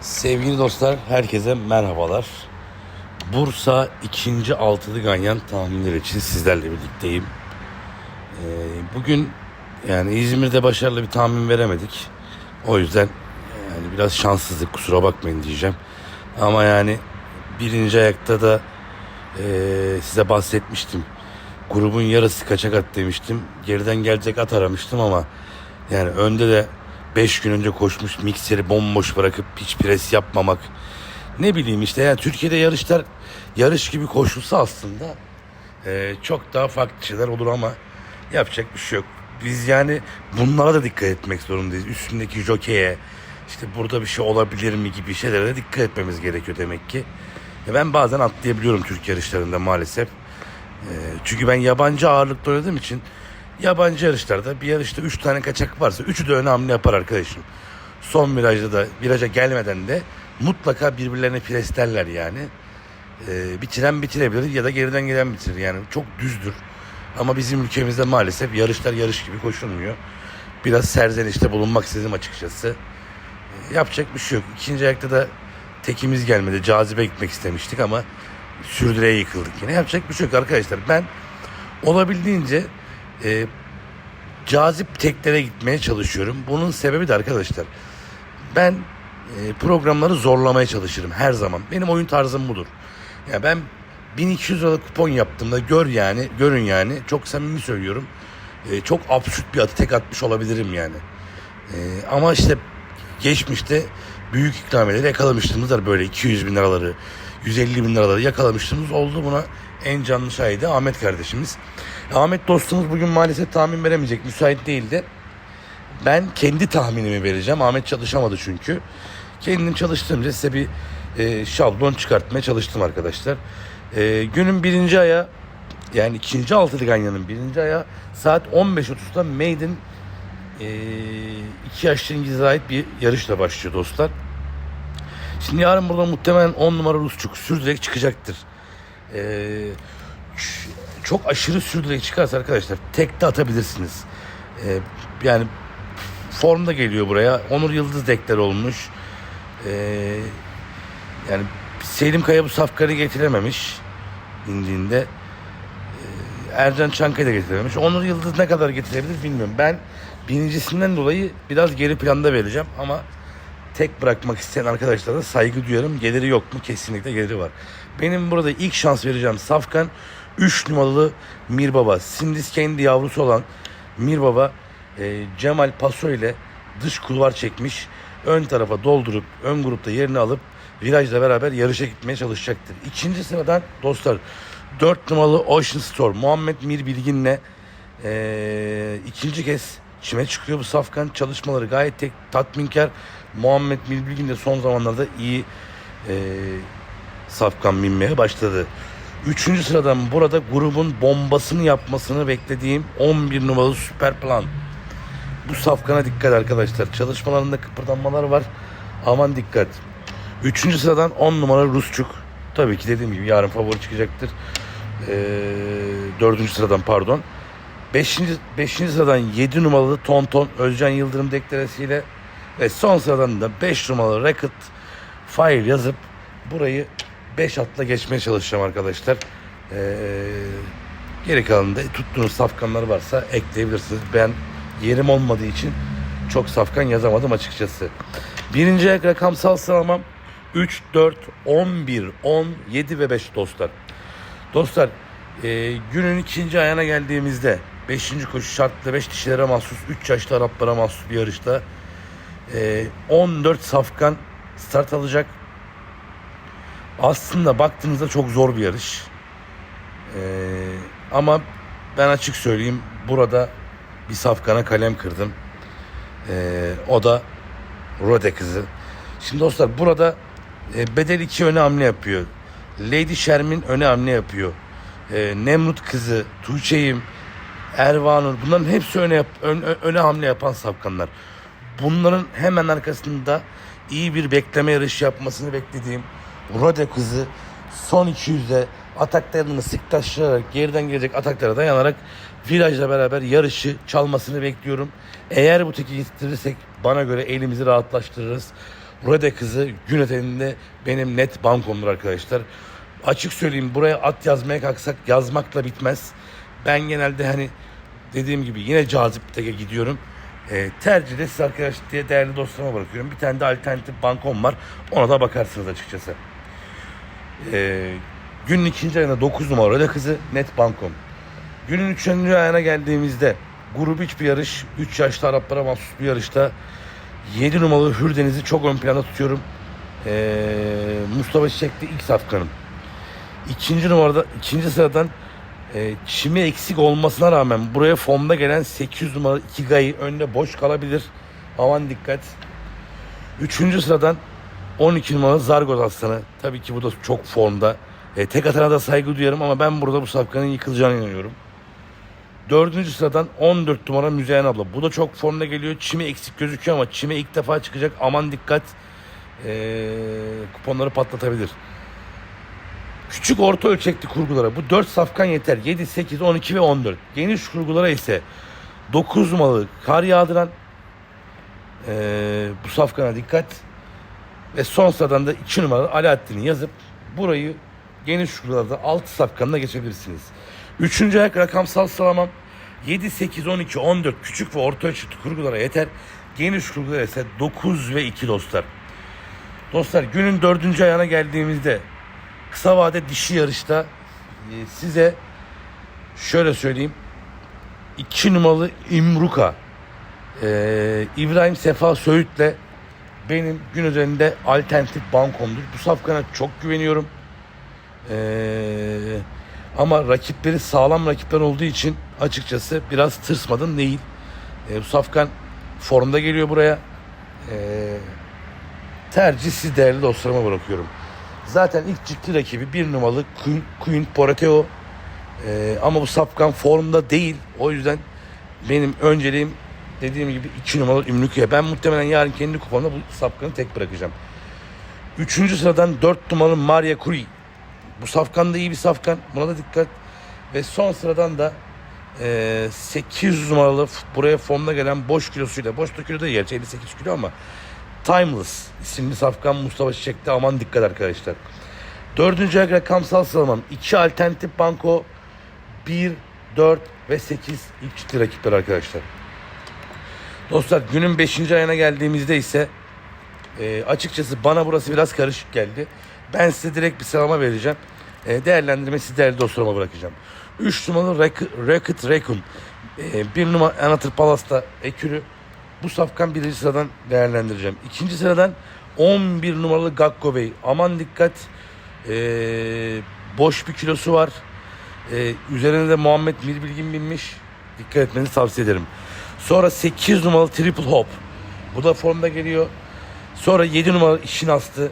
Sevgili dostlar, herkese merhabalar. Bursa 2. altılı ganyan tahminleri için sizlerle birlikteyim. Ee, bugün yani İzmir'de başarılı bir tahmin veremedik. O yüzden yani biraz şanssızlık kusura bakmayın diyeceğim. Ama yani birinci ayakta da e, size bahsetmiştim. Grubun yarısı kaçak at demiştim. Geriden gelecek at aramıştım ama yani önde de 5 gün önce koşmuş mikseri bomboş bırakıp hiç pres yapmamak. Ne bileyim işte yani Türkiye'de yarışlar yarış gibi koşulsa aslında e, çok daha farklı şeyler olur ama yapacak bir şey yok. Biz yani bunlara da dikkat etmek zorundayız. Üstündeki jokeye işte burada bir şey olabilir mi gibi şeylere de dikkat etmemiz gerekiyor demek ki. E, ben bazen atlayabiliyorum Türk yarışlarında maalesef. E, çünkü ben yabancı ağırlıkta oynadığım için yabancı yarışlarda bir yarışta 3 tane kaçak varsa 3'ü de öne hamle yapar arkadaşım. Son virajda da viraja gelmeden de mutlaka birbirlerine preslerler yani. E, bitiren bitirebilir ya da geriden gelen bitirir yani çok düzdür. Ama bizim ülkemizde maalesef yarışlar yarış gibi koşulmuyor. Biraz serzenişte bulunmak istedim açıkçası. E, yapacak bir şey yok. İkinci ayakta da tekimiz gelmedi. Cazibe gitmek istemiştik ama sürdüreye yıkıldık yine. Yapacak bir şey yok arkadaşlar. Ben olabildiğince e, cazip teklere gitmeye çalışıyorum. Bunun sebebi de arkadaşlar ben e, programları zorlamaya çalışırım her zaman. Benim oyun tarzım budur. Ya ben 1200 liralık kupon yaptığımda gör yani görün yani çok samimi söylüyorum. E, çok absürt bir atı tek atmış olabilirim yani. E, ama işte geçmişte büyük ikramiyeleri yakalamışlığımız var böyle 200 bin liraları 150 bin liraları yakalamışlığımız oldu buna en canlı şahidi Ahmet kardeşimiz. Ahmet dostumuz bugün maalesef tahmin veremeyecek müsait değildi. Ben kendi tahminimi vereceğim. Ahmet çalışamadı çünkü. Kendim çalıştığımca size bir e, şablon çıkartmaya çalıştım arkadaşlar. E, günün birinci aya yani ikinci altılı ganyanın birinci aya saat 15.30'da Maiden e, iki yaşlı İngiliz'e ait bir yarışla başlıyor dostlar. Şimdi yarın burada muhtemelen 10 numara Rusçuk sürdürerek çıkacaktır. Ee, çok aşırı sürdürerek çıkarsa arkadaşlar tek de atabilirsiniz. Ee, yani formda geliyor buraya. Onur Yıldız dekler olmuş. Ee, yani Selim Kaya bu safkanı getirememiş indiğinde. Ee, Ercan Çankaya da getirememiş. Onur Yıldız ne kadar getirebilir bilmiyorum. Ben birincisinden dolayı biraz geri planda vereceğim ama tek bırakmak isteyen arkadaşlara saygı duyarım. Geliri yok mu? Kesinlikle geliri var. Benim burada ilk şans vereceğim Safkan 3 numaralı Mirbaba. Sindis kendi yavrusu olan Mirbaba e, Cemal Paso ile dış kulvar çekmiş. Ön tarafa doldurup ön grupta yerini alıp virajla beraber yarışa gitmeye çalışacaktır. İkinci sıradan dostlar 4 numaralı Ocean Store Muhammed Mir Bilgin'le e, ikinci kez çime çıkıyor bu safkan. Çalışmaları gayet tek, tatminkar. Muhammed Bilgin de son zamanlarda iyi e, safkan binmeye başladı. Üçüncü sıradan burada grubun bombasını yapmasını beklediğim 11 numaralı süper plan. Bu safkana dikkat arkadaşlar. Çalışmalarında kıpırdanmalar var. Aman dikkat. Üçüncü sıradan 10 numara Rusçuk. Tabii ki dediğim gibi yarın favori çıkacaktır. Ee, dördüncü sıradan pardon. Beşinci, beşinci sıradan 7 numaralı Tonton Özcan Yıldırım deklaresiyle ve son sıradan da 5 numaralı Racket Fire yazıp burayı 5 atla geçmeye çalışacağım arkadaşlar. Ee, geri kalanında tuttuğunuz safkanlar varsa ekleyebilirsiniz. Ben yerim olmadığı için çok safkan yazamadım açıkçası. Birinci ayak rakamsal sıralamam 3, 4, 11, 10, 7 ve 5 dostlar. Dostlar e, günün ikinci ayağına geldiğimizde 5. koşu şartlı 5 dişilere mahsus 3 yaşlı Araplara mahsus bir yarışta e, 14 safkan start alacak. Aslında baktığınızda çok zor bir yarış. E, ama ben açık söyleyeyim burada bir safkana kalem kırdım. E, o da Rode kızı. Şimdi dostlar burada e, Bedel 2 öne hamle yapıyor. Lady Shermin öne hamle yapıyor. E, Nemrut kızı, Tuğçe'yim, Ervanur bunların hepsi öne, yap, ön- öne hamle yapan safkanlar. Bunların hemen arkasında iyi bir bekleme yarışı yapmasını beklediğim Rode kızı son 200'de ataklarını sıktaşlayarak geriden gelecek ataklara dayanarak virajla beraber yarışı çalmasını bekliyorum. Eğer bu teki getirirsek bana göre elimizi rahatlaştırırız. Rode kızı gün ötelinde benim net bankomdur arkadaşlar. Açık söyleyeyim buraya at yazmaya kalksak yazmakla bitmez. Ben genelde hani dediğim gibi yine cazipte gidiyorum. E, tercih de siz arkadaş diye değerli dostlarıma bırakıyorum. Bir tane de alternatif bankom var. Ona da bakarsınız açıkçası. E, günün ikinci ayında 9 numara kızı net bankom. Günün üçüncü ayına geldiğimizde grup iç bir yarış. 3 yaşlı Araplara mahsus bir yarışta 7 numaralı Hürdeniz'i çok ön planda tutuyorum. Ee, Mustafa Çiçek'te ilk safkanım. İkinci numarada, ikinci sıradan e, çimi eksik olmasına rağmen buraya formda gelen 800 numaralı Ikigai önde boş kalabilir. Aman dikkat. Üçüncü sıradan 12 numaralı Zargoz Aslanı. Tabii ki bu da çok formda. E, tek atana da saygı duyarım ama ben burada bu safkanın yıkılacağına inanıyorum. Dördüncü sıradan 14 numara Müzeyyen abla. Bu da çok formda geliyor. Çime eksik gözüküyor ama çime ilk defa çıkacak. Aman dikkat. Ee, kuponları patlatabilir. Küçük orta ölçekli kurgulara bu 4 safkan yeter. 7, 8, 12 ve 14. Geniş kurgulara ise 9 numaralı kar yağdıran ee, bu safkana dikkat. Ve son sıradan da 2 numaralı Alaaddin'i yazıp burayı geniş kurgularda 6 safkanına geçebilirsiniz. Üçüncü ayak rakamsal sıralamam 7, 8, 12, 14 küçük ve orta ölçekli kurgulara yeter. Geniş kurgulara ise 9 ve 2 dostlar. Dostlar günün dördüncü ayağına geldiğimizde kısa vade dişi yarışta e, size şöyle söyleyeyim 2 numaralı İmruka e, İbrahim Sefa Söğüt'le benim gün üzerinde alternatif bankomdur. Bu safkana çok güveniyorum. Eee ama rakipleri sağlam rakipler olduğu için açıkçası biraz tırsmadım değil. E, bu Safkan formda geliyor buraya. E, tercih siz değerli dostlarıma bırakıyorum. Zaten ilk ciddi rakibi bir numaralı Queen, Queen Porateo. E, ama bu Safkan formda değil. O yüzden benim önceliğim dediğim gibi iki numaralı Ümrükü'ye. Ben muhtemelen yarın kendi kupamda bu Safkan'ı tek bırakacağım. Üçüncü sıradan dört numaralı Maria Curie. Bu safkan da iyi bir safkan. Buna da dikkat. Ve son sıradan da e, 800 numaralı buraya formda gelen boş kilosuyla. Boş da kilo da gerçi 58 kilo ama Timeless isimli safkan Mustafa Çiçek'te aman dikkat arkadaşlar. Dördüncü ayak rakamsal sıralamam. 2 alternatif banko 1, 4 ve 8 ilk ciddi rakipler arkadaşlar. Dostlar günün 5. ayına geldiğimizde ise e, açıkçası bana burası biraz karışık geldi. Ben size direkt bir sıralama vereceğim. E, değerlendirme siz değerli dostlarıma bırakacağım. 3 numaralı Rack- Rocket Raccoon. E, 1 numara Anatır Palas'ta ekürü. Bu safkan birinci sıradan değerlendireceğim. İkinci sıradan 11 numaralı Gakko Bey. Aman dikkat. E, boş bir kilosu var. E, üzerine de Muhammed Mir Bilgin binmiş. Dikkat etmenizi tavsiye ederim. Sonra 8 numaralı Triple Hop. Bu da formda geliyor. Sonra 7 numaralı İşin Astı.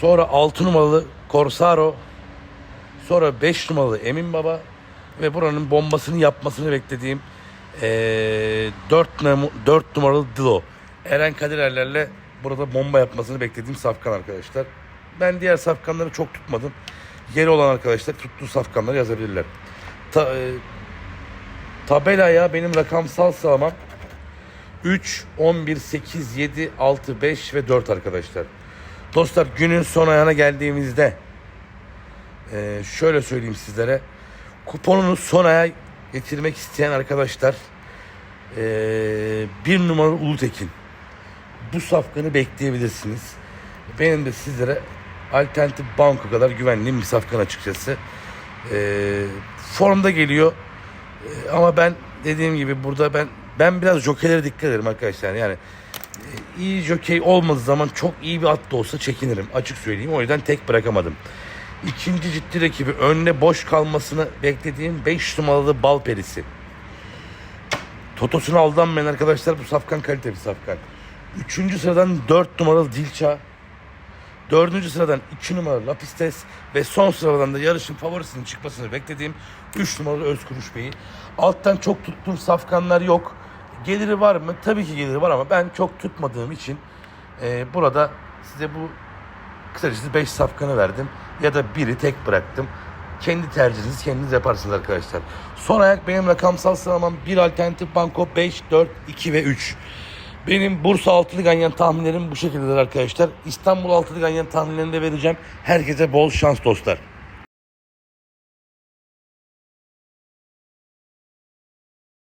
Sonra 6 numaralı Corsaro. Sonra 5 numaralı Emin Baba. Ve buranın bombasını yapmasını beklediğim eee 4, 4 numaralı Dilo. Eren Kadirerlerle burada bomba yapmasını beklediğim safkan arkadaşlar. Ben diğer safkanları çok tutmadım. Yeri olan arkadaşlar tuttuğu safkanları yazabilirler. Ta, e, tabelaya benim rakamsal sıralamam 3, 11, 8, 7, 6, 5 ve 4 arkadaşlar. Dostlar günün son ayağına geldiğimizde eee, şöyle söyleyeyim sizlere. Kuponunu son aya getirmek isteyen arkadaşlar eee, bir numaralı Ulutekin. Bu safkanı bekleyebilirsiniz. Benim de sizlere alternatif banko kadar güvendiğim bir safkan açıkçası. Eee, formda geliyor. Eee, ama ben dediğim gibi burada ben ben biraz jokeylere dikkat ederim arkadaşlar. Yani e, iyi jokey olmadığı zaman çok iyi bir at da olsa çekinirim. Açık söyleyeyim. O yüzden tek bırakamadım. İkinci ciddi rakibi önüne boş kalmasını beklediğim 5 numaralı bal perisi. Totosuna aldanmayın arkadaşlar. Bu safkan kalite bir safkan. Üçüncü sıradan 4 numaralı Dilça. Dördüncü sıradan 2 numaralı Lapistes ve son sıradan da yarışın favorisinin çıkmasını beklediğim 3 numaralı Özkuruş Bey'i. Alttan çok tuttuğum safkanlar yok. Geliri var mı? Tabii ki geliri var ama ben çok tutmadığım için e, burada size bu kısacası 5 safkanı verdim ya da biri tek bıraktım. Kendi tercihinizi kendiniz yaparsınız arkadaşlar. Son ayak benim rakamsal sıralamam 1 alternatif banko 5, 4, 2 ve 3. Benim Bursa altılı ganyan tahminlerim bu şekildedir arkadaşlar. İstanbul altılı ganyan tahminlerini de vereceğim. Herkese bol şans dostlar.